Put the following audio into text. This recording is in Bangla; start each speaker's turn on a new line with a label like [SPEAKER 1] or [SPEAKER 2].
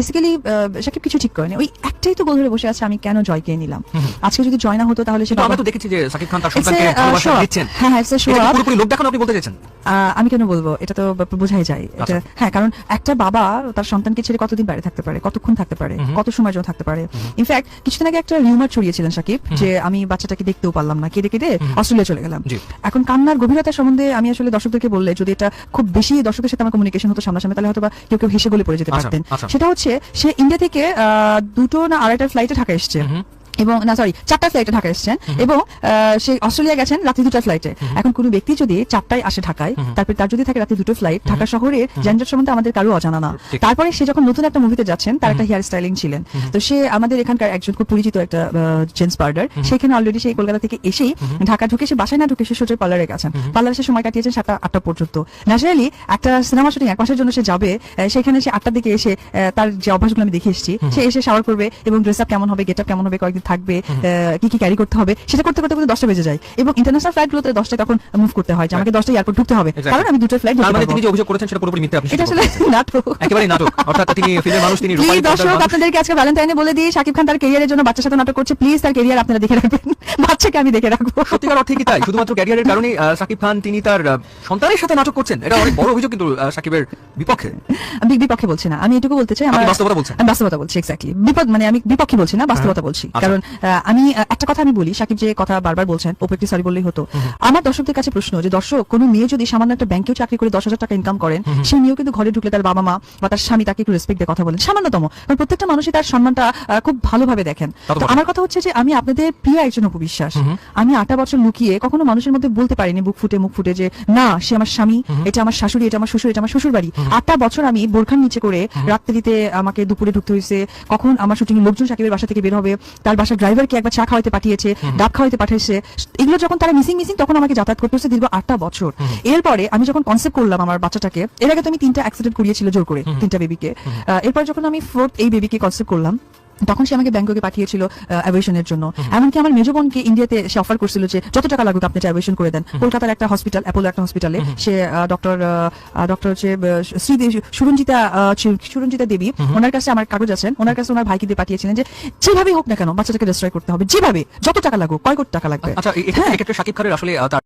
[SPEAKER 1] বেসিক্যালি সাকিব কিছু ঠিক করেনি। ওই একটাই তো গোল ধরে বসে আছে আমি কেন জয়কে নিলাম? আজকে যদি জয় না হতো তাহলে সেটা
[SPEAKER 2] আমরা তো দেখেছি যে সাকিব খান তার সন্তানকে
[SPEAKER 1] uh,
[SPEAKER 2] ভালোবাসা দিচ্ছেন।
[SPEAKER 1] হ্যাঁ হ্যাঁ show
[SPEAKER 2] এটা পুরোপুরি লোক দেখানো আপনি বলতে চাইছেন?
[SPEAKER 1] আমি কেন বলব? এটা তো বোঝাই যায়। এটা
[SPEAKER 2] আচ্ছা।
[SPEAKER 1] হ্যাঁ কারণ একটা বাবা তার সন্তানকে ছেড়ে কতদিন বাইরে থাকতে পারে কতক্ষণ থাকতে পারে কত সময় জন্য থাকতে পারে? ইনফ্যাক্ট কিছুদিন আগে একটা রিউমার ছড়িয়েছিলেন সাকিব যে আমি বাচ্চাটাকে দেখতেও পারলাম না কেঁদে কেঁদে অস্ট্রেলিয়া চলে গেলাম। এখন কান্নার গভীরতা সম্বন্ধে আমি আসলে দর্শকদেরকে বললে যদি এটা খুব বেশি দর্শকের সাথে আমার কমিউনিকেশন হতো সামনাসামনি তাহলে হয়তো বা কেউ কেউ হেসে গলে পড়ে যেতে
[SPEAKER 2] আচ্ছা,
[SPEAKER 1] পারতেন।
[SPEAKER 2] আচ্ছা।
[SPEAKER 1] সেটা হচ্ছে সে ইন্ডিয়া থেকে দুটো না আড়াইটা ফ্লাইটে ঢাকা এসছে। এবং না সরি চারটা ফ্লাইটে ঢাকা এসছেন এবং সে অস্ট্রেলিয়া গেছেন রাত্রি দুটা ফ্লাইটে এখন কোনো ব্যক্তি যদি চারটায় আসে ঢাকায় তারপর তার যদি থাকে রাত্রি দুটো ফ্লাইট ঢাকা শহরের যানজট সম্বন্ধে আমাদের কারও অজানা না। তারপরে সে যখন নতুন একটা মুভিতে যাচ্ছেন তার একটা হেয়ার স্টাইলিং ছিলেন। তো সে আমাদের এখানকার একজন খুব পরিচিত একটা জেন্টস পার্লার সেখানে অলরেডি সেই কলকাতা থেকে এসেই ঢাকা ঢুকে সে বাসায় না ঢুকে সে সোজা পার্লারে গেছেন। পার্লারে সে সময় কাটিয়েছেন সাতটা আটটা পর্যন্ত। ন্যাচারালি একটা সিনেমা শুটিং এক মাসের জন্য সে যাবে সেখানে সে আটটার দিকে এসে তার যে অভ্যাসগুলো আমি দেখে এসেছি সে এসে শাওয়ার করবে এবং ড্রেস আপ কেমন হবে গেট আপ কেমন হবে কয়েকদিন থাকবে কি কি ক্যারি করতে হবে সেটা করতে করতে দশটা বেজে যায়। এবং ইন্টারন্যাশনাল ফ্লাইট গুলোতে দশটায় তখন মুভ করতে হয় যে আমাকে দশটা এয়ারপোর্ট ঢুকতে হবে। কারণ আমি দুটো ফ্লাইট
[SPEAKER 2] মানে তিনি যে অভিযোগ করেছেন সেটা পুরোপুরি মিথ্যে আপনি
[SPEAKER 1] এটা আসলে নাটক।
[SPEAKER 2] একেবারেই নাটক। অর্থাৎ তিনি ফিল্মের মানুষ তিনি রূপালী
[SPEAKER 1] দর্শক আপনাদেরকে আজকে ভ্যালেন্টাইনে বলে দিই শাকিব খান তার ক্যারিয়ারের জন্য বাচ্চার সাথে নাটক করছে। প্লিজ তার ক্যারিয়ার আপনারা দেখে রাখবেন। বাচ্চাকে আমি দেখে রাখব।
[SPEAKER 2] সত্যিকার অর্থে কি তাই? শুধুমাত্র ক্যারিয়ারের কারণে সাকিব খান তিনি তার সন্তানের সাথে নাটক করছেন। এটা অনেক বড় অভিযোগ কিন্তু সাকিবের বিপক্ষে।
[SPEAKER 1] আমি বিপক্ষে বলছি না। আমি এটুকু বলতে চাই আমার
[SPEAKER 2] বাস্তবতা বলছেন।
[SPEAKER 1] বাস্তবতা বলছি এক্স্যাক্টলি বিপদ মানে আমি বিপক্ষে বলছি না বাস্তবতা বলছি।
[SPEAKER 2] আচ্ছা।
[SPEAKER 1] কারণ আমি একটা কথা আমি বলি সাকিব যে কথা বারবার বলছেন ওপর একটি সরি বললেই হতো। আমার দর্শকদের কাছে প্রশ্ন যে দর্শক কোনো মেয়ে যদি সামান্য একটা ব্যাংকেও চাকরি করে দশ হাজার টাকা ইনকাম করেন সেই মেয়েও কিন্তু ঘরে ঢুকলে তার বাবা মা বা তার স্বামী তাকে একটু রেসপেক্ট দিয়ে কথা বলেন। সামান্যতম। কারণ প্রত্যেকটা মানুষই তার সম্মানটা খুব ভালোভাবে দেখেন।
[SPEAKER 2] তো
[SPEAKER 1] আমার কথা হচ্ছে যে আমি আপনাদের প্রিয় একজন উপবিশ্বাস আমি আটা বছর লুকিয়ে কখনো মানুষের মধ্যে বলতে পারিনি বুক ফুটে মুখ ফুটে যে না সে আমার স্বামী এটা আমার শাশুড়ি এটা আমার শ্বশুর এটা আমার শ্বশুর বাড়ি আটটা বছর আমি বোরখান নিচে করে রাত্রিতে আমাকে দুপুরে ঢুকতে হয়েছে কখন আমার শুটিং লোকজন সাকিবের বাসা থেকে বের হবে তার বাসা ড্রাইভারকে একবার চা খাওয়াতে পাঠিয়েছে ডাব খাওয়াতে পাঠিয়েছে এগুলো যখন তারা মিসিং মিসিং তখন আমাকে যাতায়াত করতে হচ্ছে দীর্ঘ আটটা বছর। এরপরে আমি যখন কনসেপ্ট করলাম আমার বাচ্চাটাকে এর আগে তো আমি তিনটা অ্যাক্সিডেন্ট করিয়েছিল জোর করে তিনটা বেবিকে এরপর যখন আমি ফোর্থ এই বেবিকে কনসেপ্ট করলাম তখন সে আমাকে ব্যাংককে পাঠিয়েছিল অ্যাভিয়েশনের জন্য। এমনকি আমার মেজো বোনকে ইন্ডিয়াতে সে অফার করছিল যে যত টাকা লাগুক আপনি অ্যাভিয়েশন করে দেন। কলকাতার একটা হসপিটাল অ্যাপোলো একটা হসপিটালে সে ডক্টর ডক্টর হচ্ছে শ্রীদেবী সুরঞ্জিতা সুরঞ্জিতা দেবী। ওনার কাছে আমার কাগজ আছেন ওনার কাছে ওনার ভাইকে দিয়ে পাঠিয়েছিলেন যে যেভাবে হোক না কেন বাচ্চাটাকে ডিস্ট্রয় করতে হবে। যেভাবে যত টাকা লাগুক কয় কোটি টাকা লাগবে?
[SPEAKER 2] আচ্ছা এক্ষেত্রে সাকিব খানের আসলে তার